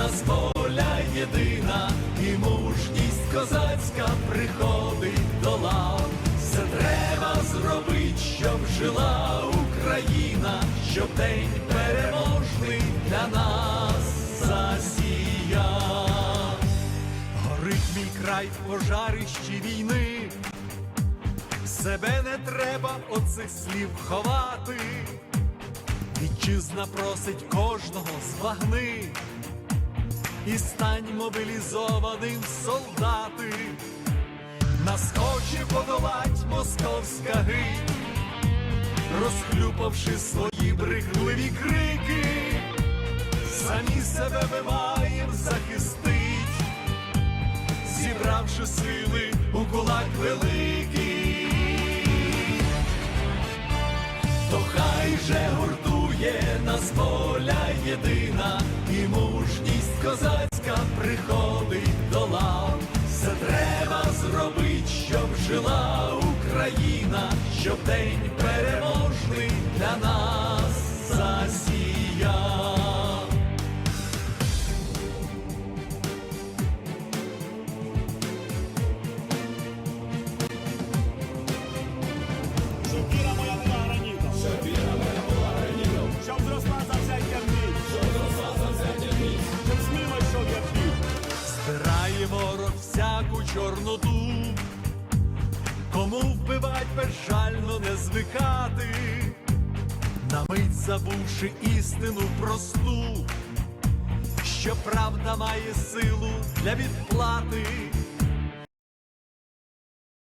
нас воля єдина, і мужність козацька приходить до лав. Все треба зробить, щоб жила Україна, щоб день переможний для нас засіяв. Горить мій край в пожарищі війни. Себе не треба оцих слів ховати. Вітчизна просить кожного збагни і стань мобілізованим солдати. Нас хоче подолать московська гить, розхлюпавши свої брехливі крики, самі себе ми маєм захистить, зібравши сили у кулак великий. То хай же гуртує нас воля єдина, і мужність козацька щоб жила Україна, щоб день переможний для нас засіяв. Щоб віра моя була. Щоб віра моя була. Щоб зросла завзяття мій. Щоб зросла завзяття мій. Щоб сміло йшов я пів. Збирає ворог всяку чорноту, кому вбивать безжально не звикати, на мить забувши істину просту, що правда має силу для відплати,